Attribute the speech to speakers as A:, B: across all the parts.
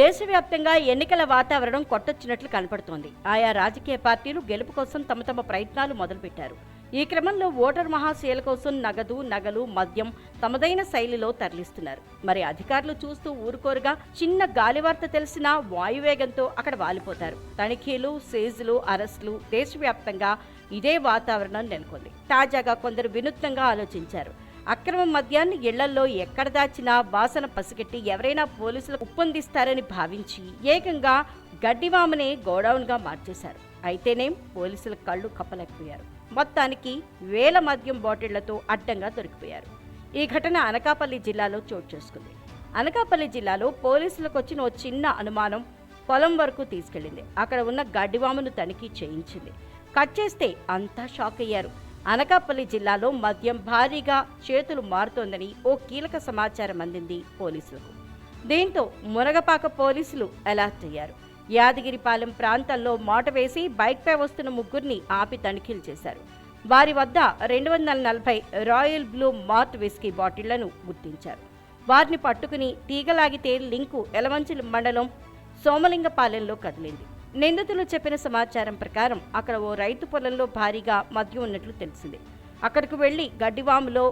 A: దేశవ్యాప్తంగా ఎన్నికల వాతావరణం కొట్టొచ్చినట్లు కనపడుతోంది. ఆయా రాజకీయ పార్టీలు గెలుపు కోసం తమ తమ ప్రయత్నాలు మొదలుపెట్టారు. ఈ క్రమంలో ఓటర్ మహాశీల కోసం నగదు నగలు మద్యం తమదైన శైలిలో తరలిస్తున్నారు. మరి అధికారులు చూస్తూ ఊరుకోరుగా చిన్న గాలివార్త తెలిసిన వాయువేగంతో అక్కడ వాలిపోతారు. తనిఖీలు సీజులు అరెస్టులు దేశవ్యాప్తంగా ఇదే వాతావరణం నెలకొంది. తాజాగా కొందరు వినూత్నంగా ఆలోచించారు. అక్రమ మద్యాన్ని ఇళ్ళల్లో ఎక్కడ దాచినా వాసన పసిగట్టి ఎవరైనా పోలీసులకు ఉప్పొందిస్తారని భావించి ఏకంగా గడ్డివామనే గోడౌన్గా మార్చేశారు. అయితేనేం పోలీసుల కళ్ళు కప్పలేకపోయారు. మొత్తానికి వేల మద్యం బాటిళ్ళతో అడ్డంగా దొరికిపోయారు. ఈ ఘటన అనకాపల్లి జిల్లాలో చోటు చేసుకుంది. అనకాపల్లి జిల్లాలో పోలీసులకు వచ్చిన ఓ చిన్న అనుమానం పొలం వరకు తీసుకెళ్ళింది అక్కడ ఉన్న గడ్డివామును తనిఖీ చేయించింది. కట్ చేస్తే అంతా షాక్ అయ్యారు. అనకాపల్లి జిల్లాలో మద్యం భారీగా చేతులు మారుతోందని ఓ కీలక సమాచారం అందింది పోలీసులకు. దీంతో మునగపాక పోలీసులు అలర్ట్ అయ్యారు. యాదగిరిపాలెం ప్రాంతంలో మోట వేసి బైక్పై వస్తున్న ముగ్గురిని ఆపి తనిఖీలు చేశారు. వారి వద్ద రెండు వందల నలభై రాయల్ బ్లూ మార్ట్ విస్కీ బాటిళ్ళను గుర్తించారు. వారిని పట్టుకుని తీగలాగితే లింకు ఎలమంచిలి మండలం సోమలింగపాలెంలో కదిలింది. నిందితులు చెప్పిన సమాచారం ప్రకారం అక్కడ ఓ రైతు పొలంలో భారీగా మద్యం ఉన్నట్లు తెలిసింది. అక్కడికి వెళ్ళి గడ్డివాములో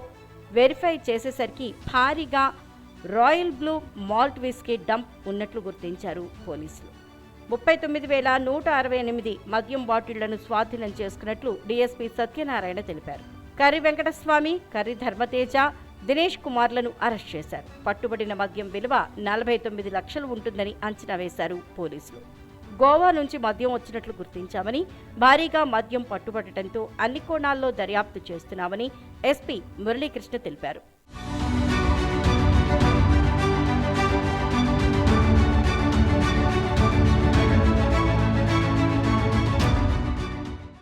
A: వెరిఫై చేసేసరికి భారీగా royal blue malt whisky dump ఉన్నట్లు గుర్తించారు పోలీసులు. ముప్పై తొమ్మిది వేల నూట అరవై ఎనిమిది మద్యం బాటిళ్ళను స్వాధీనం చేసుకున్నట్లు డీఎస్పీ సత్యనారాయణ తెలిపారు. కర్రి వెంకటస్వామి కర్రి ధర్మతేజ దినేష్ కుమార్లను అరెస్ట్ చేశారు. పట్టుబడిన మద్యం విలువ నలభై తొమ్మిది లక్షలు ఉంటుందని అంచనా వేశారు పోలీసులు. గోవా నుంచి మద్యం వచ్చినట్లు గుర్తించామని భారీగా మద్యం పట్టుబడటంతో అన్ని కోణాల్లో దర్యాప్తు చేస్తున్నామని ఎస్పీ మురళీకృష్ణ తెలిపారు.